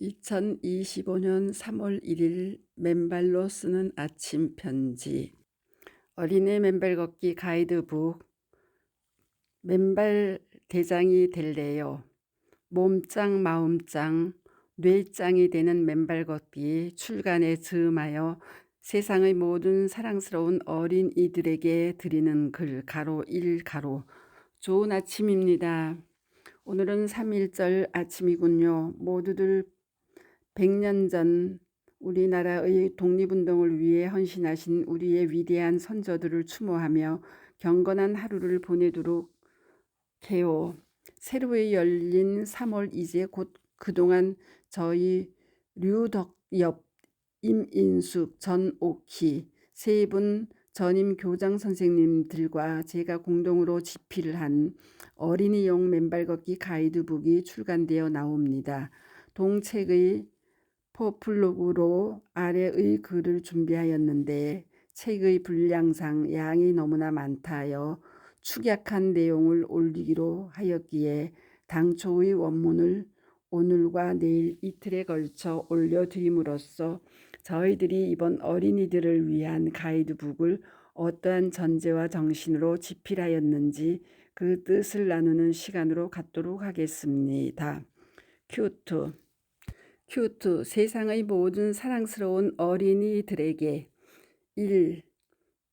2025년 3월 1일 맨발로 쓰는 아침 편지 어린애 맨발 걷기 가이드북 맨발 대장이 될래요. 몸짱 마음짱 뇌짱이 되는 맨발 걷기 출간에 즈음하여 세상의 모든 사랑스러운 어린 이들에게 드리는 글 가로 1 가로 좋은 아침입니다. 오늘은 3.1절 아침이군요. 모두들 100년 전 우리나라의 독립운동을 위해 헌신하신 우리의 위대한 선조들을 추모하며 경건한 하루를 보내도록 해요. 새로 열린 3월 이제 곧 그동안 저희 류덕엽, 임인숙, 전옥희 세 분 전임 교장 선생님들과 제가 공동으로 집필을 한 어린이용 맨발 걷기 가이드북이 출간되어 나옵니다. 동책의 포플록으로 아래의 글을 준비하였는데 책의 분량상 양이 너무나 많다하여 축약한 내용을 올리기로 하였기에 당초의 원문을 오늘과 내일 이틀에 걸쳐 올려드림으로써 저희들이 이번 어린이들을 위한 가이드북을 어떠한 전제와 정신으로 집필하였는지 그 뜻을 나누는 시간으로 갖도록 하겠습니다. 큐트 큐트 세상의 모든 사랑스러운 어린이들에게 1.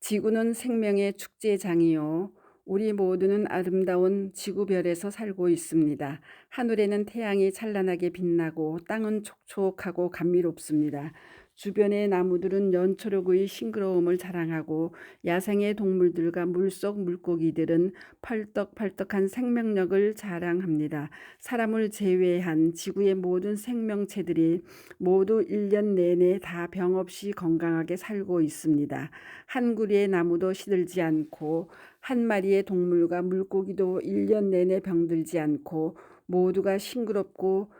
지구는 생명의 축제장이요. 우리 모두는 아름다운 지구별에서 살고 있습니다. 하늘에는 태양이 찬란하게 빛나고 땅은 촉촉하고 감미롭습니다. 주변의 나무들은 연초록의 싱그러움을 자랑하고 야생의 동물들과 물속 물고기들은 펄떡펄떡한 생명력을 자랑합니다. 사람을 제외한 지구의 모든 생명체들이 모두 1년 내내 다 병 없이 건강하게 살고 있습니다. 한 구리의 나무도 시들지 않고 한 마리의 동물과 물고기도 1년 내내 병들지 않고 모두가 싱그럽고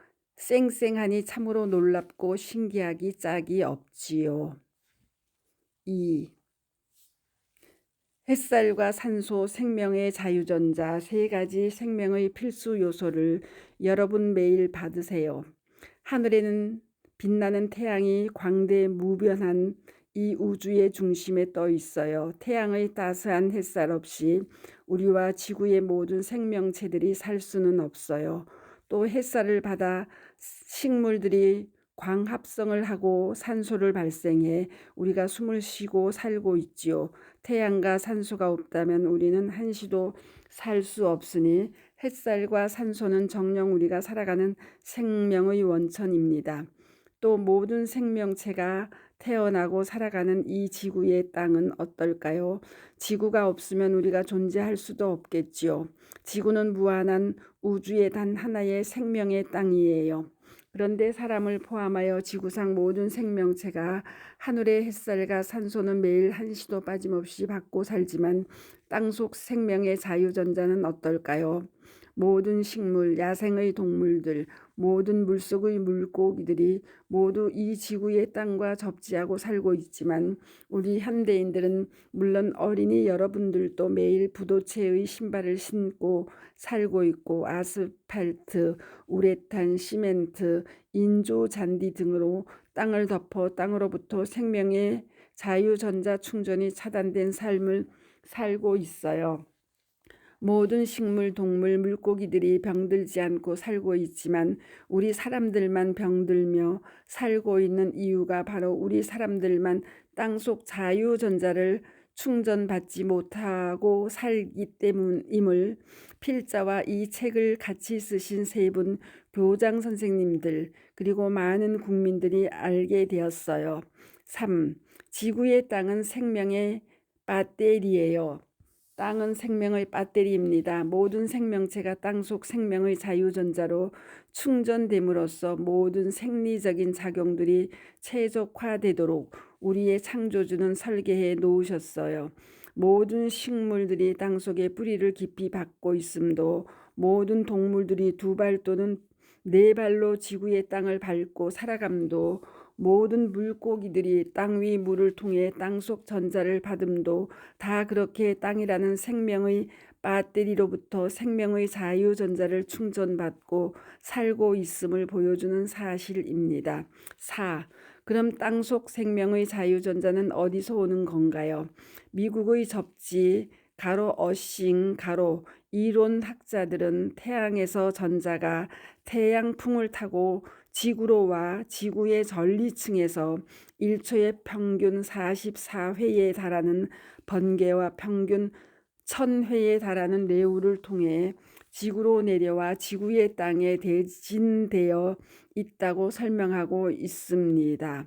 쌩쌩하니 참으로 놀랍고 신기하기 짝이 없지요. 2. 햇살과 산소, 생명의 자유전자 세 가지 생명의 필수 요소를 여러분 매일 받으세요. 하늘에는 빛나는 태양이 광대 무변한 이 우주의 중심에 떠 있어요. 태양의 따스한 햇살 없이 우리와 지구의 모든 생명체들이 살 수는 없어요. 또 햇살을 받아 식물들이 광합성을 하고 산소를 발생해 우리가 숨을 쉬고 살고 있지요. 태양과 산소가 없다면 우리는 한시도 살 수 없으니 햇살과 산소는 정령 우리가 살아가는 생명의 원천입니다. 또 모든 생명체가 태어나고 살아가는 이 지구의 땅은 어떨까요? 지구가 없으면 우리가 존재할 수도 없겠지요. 지구는 무한한 우주의 단 하나의 생명의 땅이에요. 그런데 사람을 포함하여 지구상 모든 생명체가 하늘의 햇살과 산소는 매일 한시도 빠짐없이 받고 살지만 땅속 생명의 자유전자는 어떨까요? 모든 식물, 야생의 동물들, 모든 물속의 물고기들이 모두 이 지구의 땅과 접지하고 살고 있지만 우리 현대인들은 물론 어린이 여러분들도 매일 부도체의 신발을 신고 살고 있고 아스팔트, 우레탄, 시멘트, 인조 잔디 등으로 땅을 덮어 땅으로부터 생명의 자유전자 충전이 차단된 삶을 살고 있어요. 모든 식물, 동물, 물고기들이 병들지 않고 살고 있지만 우리 사람들만 병들며 살고 있는 이유가 바로 우리 사람들만 땅속 자유전자를 충전받지 못하고 살기 때문임을 필자와 이 책을 같이 쓰신 세 분 교장 선생님들 그리고 많은 국민들이 알게 되었어요. 3. 지구의 땅은 생명의 배터리예요. 땅은 생명의 배터리입니다. 모든 생명체가 땅속 생명의 자유전자로 충전됨으로써 모든 생리적인 작용들이 최적화되도록 우리의 창조주는 설계해 놓으셨어요. 모든 식물들이 땅속에 뿌리를 깊이 박고 있음도 모든 동물들이 두 발 또는 네 발로 지구의 땅을 밟고 살아감도 모든 물고기들이 땅 위 물을 통해 땅속 전자를 받음도 다 그렇게 땅이라는 생명의 배터리로부터 생명의 자유 전자를 충전받고 살고 있음을 보여주는 사실입니다. 4. 그럼 땅속 생명의 자유 전자는 어디서 오는 건가요? 미국의 접지 가로 어싱 가로 이론 학자들은 태양에서 전자가 태양풍을 타고 지구로 와 지구의 전리층에서 1초에 평균 44회에 달하는 번개와 평균 1000회에 달하는 뇌우를 통해 지구로 내려와 지구의 땅에 대진되어 있다고 설명하고 있습니다.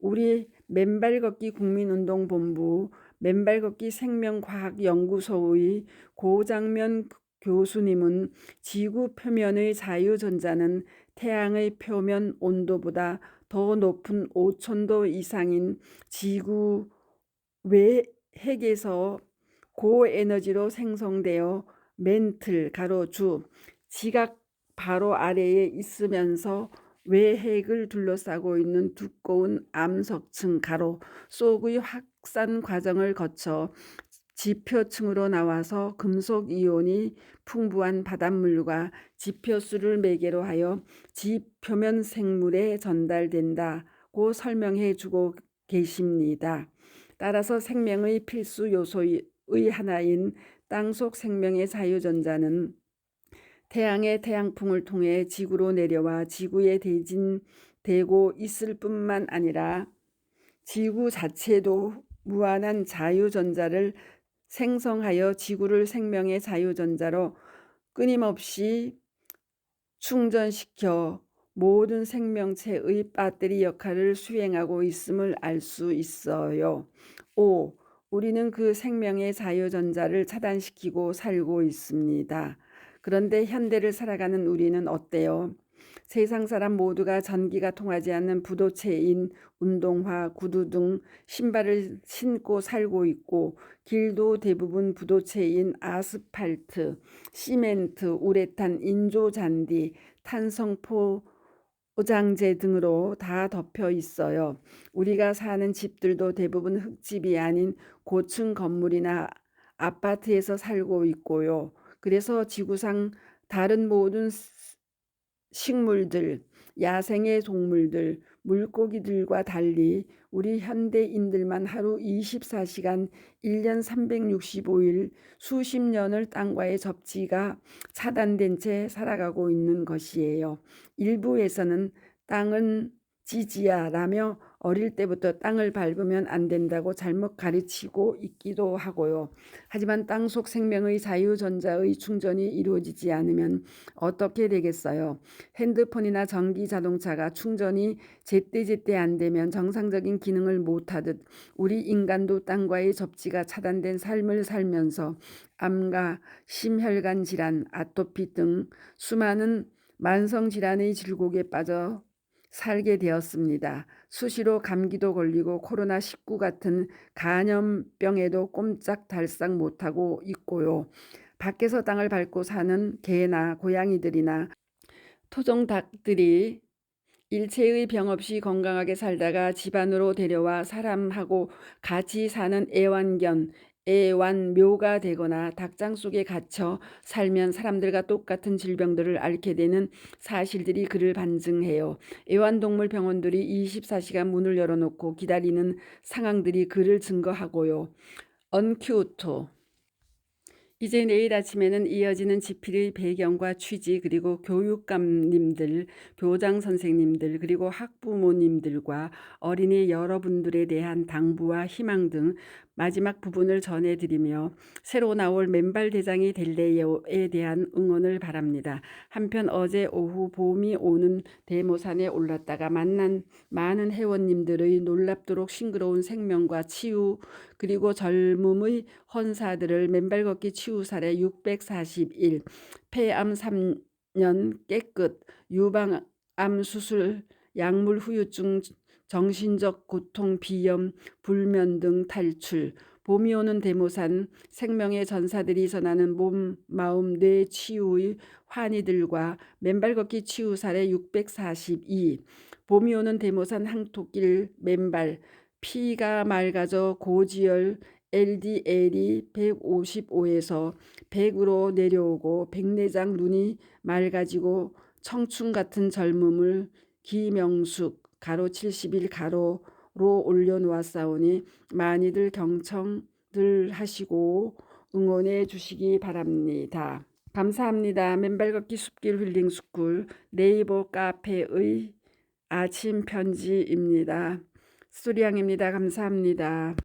우리 맨발 걷기 국민운동본부 맨발 걷기 생명과학연구소의 고장면 교수님은 지구 표면의 자유전자는 태양의 표면 온도보다 더 높은 5천도 이상인 지구 외 핵에서 고에너지로 생성되어 멘틀 가로 주 지각 바로 아래에 있으면서 외핵을 둘러싸고 있는 두꺼운 암석층 가로 속의 확산 과정을 거쳐 지표층으로 나와서 금속 이온이 풍부한 바닷물과 지표수를 매개로 하여 지 표면 생물에 전달된다고 설명해 주고 계십니다. 따라서 생명의 필수 요소의 하나인 땅속 생명의 자유전자는 태양의 태양풍을 통해 지구로 내려와 지구에 대진되고 있을 뿐만 아니라 지구 자체도 무한한 자유전자를 생성하여 지구를 생명의 자유전자로 끊임없이 충전시켜 모든 생명체의 배터리 역할을 수행하고 있음을 알 수 있어요. 5. 우리는 그 생명의 자유전자를 차단시키고 살고 있습니다. 그런데 현대를 살아가는 우리는 어때요? 세상 사람 모두가 전기가 통하지 않는 부도체인 운동화, 구두 등 신발을 신고 살고 있고 길도 대부분 부도체인 아스팔트, 시멘트, 우레탄, 인조 잔디, 탄성포 포장재 등으로 다 덮여 있어요. 우리가 사는 집들도 대부분 흙집이 아닌 고층 건물이나 아파트에서 살고 있고요. 그래서 지구상 다른 모든 식물들, 야생의 동물들, 물고기들과 달리 우리 현대인들만 하루 24시간 1년 365일 수십 년을 땅과의 접지가 차단된 채 살아가고 있는 것이에요. 일부에서는 땅은 지지야라며 어릴 때부터 땅을 밟으면 안 된다고 잘못 가르치고 있기도 하고요. 하지만 땅속 생명의 자유전자의 충전이 이루어지지 않으면 어떻게 되겠어요? 핸드폰이나 전기 자동차가 충전이 제때제때 안 되면 정상적인 기능을 못하듯 우리 인간도 땅과의 접지가 차단된 삶을 살면서 암과 심혈관 질환, 아토피 등 수많은 만성 질환의 질곡에 빠져 살게 되었습니다. 수시로 감기도 걸리고 코로나19 같은 간염병에도 꼼짝 달싹 못하고 있고요. 밖에서 땅을 밟고 사는 개나 고양이들이나 토종 닭들이 일체의 병 없이 건강하게 살다가 집안으로 데려와 사람하고 같이 사는 애완견, 애완묘가 되거나 닭장 속에 갇혀 살면 사람들과 똑같은 질병들을 앓게 되는 사실들이 그를 반증해요. 애완동물 병원들이 24시간 문을 열어놓고 기다리는 상황들이 그를 증거하고요. 언큐토 이제 내일 아침에는 이어지는 집필의 배경과 취지 그리고 교육감님들, 교장 선생님들 그리고 학부모님들과 어린이 여러분들에 대한 당부와 희망 등 마지막 부분을 전해드리며 새로 나올 맨발 대장이 될래요에 대한 응원을 바랍니다. 한편 어제 오후 봄이 오는 대모산에 올랐다가 만난 많은 회원님들의 놀랍도록 싱그러운 생명과 치유 그리고 젊음의 헌사들을 맨발 걷기 치유 사례 641 폐암 3년 깨끗 유방암 수술 약물 후유증 정신적 고통, 비염, 불면 등 탈출, 봄이 오는 대모산, 생명의 전사들이 전하는 몸, 마음, 뇌 치유의 환희들과 맨발 걷기 치유 사례 642, 봄이 오는 대모산 항토길 맨발, 피가 맑아져 고지혈, LDL이 155에서 100으로 내려오고 백내장 눈이 맑아지고 청춘 같은 젊음을 기명숙 가로 71 가로로 올려놓았사오니 많이들 경청들 하시고 응원해 주시기 바랍니다. 감사합니다. 맨발 걷기 숲길 힐링 스쿨 네이버 카페의 아침 편지입니다. 수리양입니다. 감사합니다.